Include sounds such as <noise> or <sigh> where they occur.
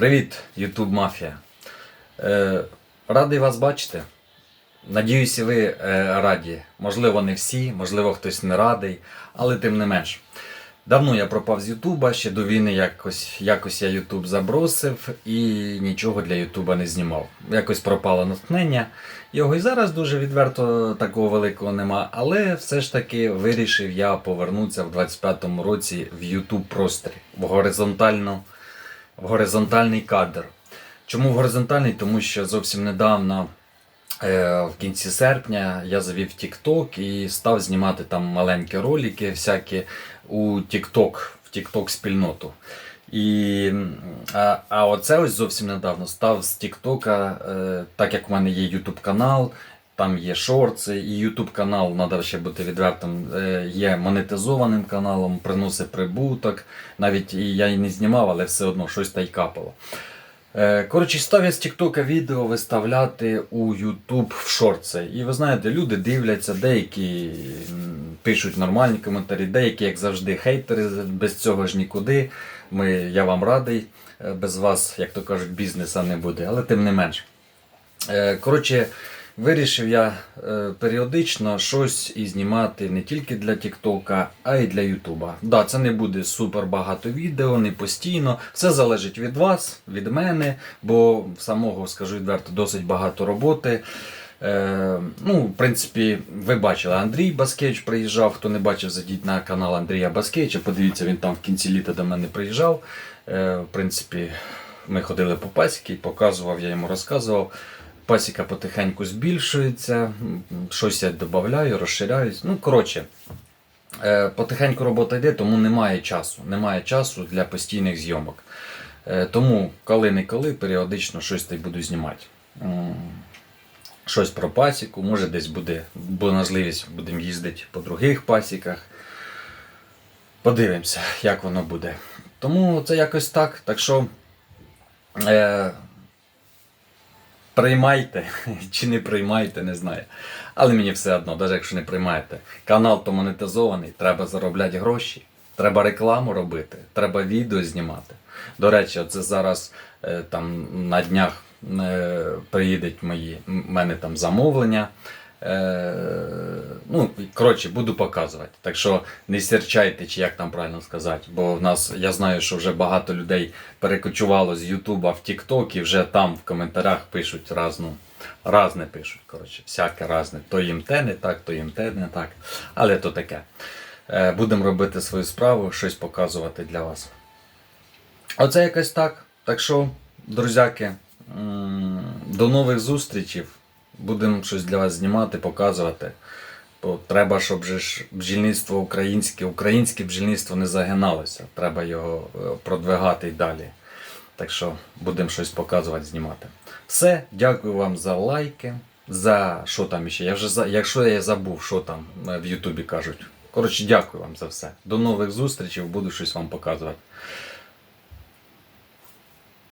Привіт, YouTube Мафія. Е, радий вас бачити. Надіюся, ви е, раді. Можливо, не всі, можливо, хтось не радий, але тим не менш. Давно я пропав з Ютуба, ще до війни якось, якось я Ютуб забросив і нічого для Ютуба не знімав. Якось пропало натхнення. Його і зараз дуже відверто такого великого нема, але все ж таки вирішив я повернутися в 25-му році в Ютуб просторі, в горизонтальну в горизонтальний кадр. Чому в горизонтальний? Тому що зовсім недавно, е, в кінці серпня, я завів TikTok і став знімати там маленькі ролики всякі у TikTok, в TikTok спільноту. І, а, а оце ось зовсім недавно став з TikTok, е, так як в мене є YouTube канал, там є шорти, і YouTube канал, треба ще бути відвертим, е, є монетизованим каналом, приносить прибуток. Навіть я і не знімав, але все одно щось та й капало. Е, Коротше, став я з TikTok відео виставляти у YouTube в шорти. І ви знаєте, люди дивляться, деякі пишуть нормальні коментарі, деякі, як завжди, хейтери, без цього ж нікуди. Ми, я вам радий, е, без вас, як то кажуть, бізнеса не буде, але тим не менш. Коротше, вирішив я е, періодично щось і знімати не тільки для Тіктока, а й для Ютуба. Да, це не буде супер багато відео, не постійно. Все залежить від вас, від мене, бо самого, скажу відверто, досить багато роботи. Е, ну, в принципі, ви бачили, Андрій Баскевич приїжджав. Хто не бачив, зайдіть на канал Андрія Баскевича. Подивіться, він там в кінці літа до мене приїжджав. Е, в принципі, ми ходили по пасіки, показував, я йому розказував. Пасіка потихеньку збільшується, щось я додаю, розширяюсь. Ну, коротше, е, потихеньку робота йде, тому немає часу. Немає часу для постійних зйомок. Е, Тому, коли-неколи, періодично щось та й буду знімати. Щось про пасіку, може десь буде, буде можливість, будемо їздити по других пасіках. Подивимося, як воно буде. Тому це якось так. Так що е, приймайте <laughs> чи не приймайте, не знаю. Але мені все одно, навіть якщо не приймаєте. Канал то монетизований, треба заробляти гроші, треба рекламу робити, треба відео знімати. До речі, це зараз е, там на днях е, приїдуть мої мене там замовлення. Е, ну, коротше, буду показувати. Так що не серчайте, чи як там правильно сказати. Бо в нас я знаю, що вже багато людей перекочувало з Ютуба в Тікток і вже там в коментарях пишуть разну. Разне пишуть, коротше, всяке разне. То їм те не так, то їм те не так. Але то таке. Е, будемо робити свою справу, щось показувати для вас. Оце якось так. Так що, друзяки, до нових зустрічей. Будемо щось для вас знімати, показувати. Бо треба, щоб бджільництво українське, українське бджільництво не загиналося. Треба його е, продвигати й далі. Так що будемо щось показувати, знімати. Все, дякую вам за лайки, за що там ще. Я вже за... Якщо я забув, що там е, в Ютубі кажуть. Коротше, дякую вам за все. До нових зустрічей, буду щось вам показувати.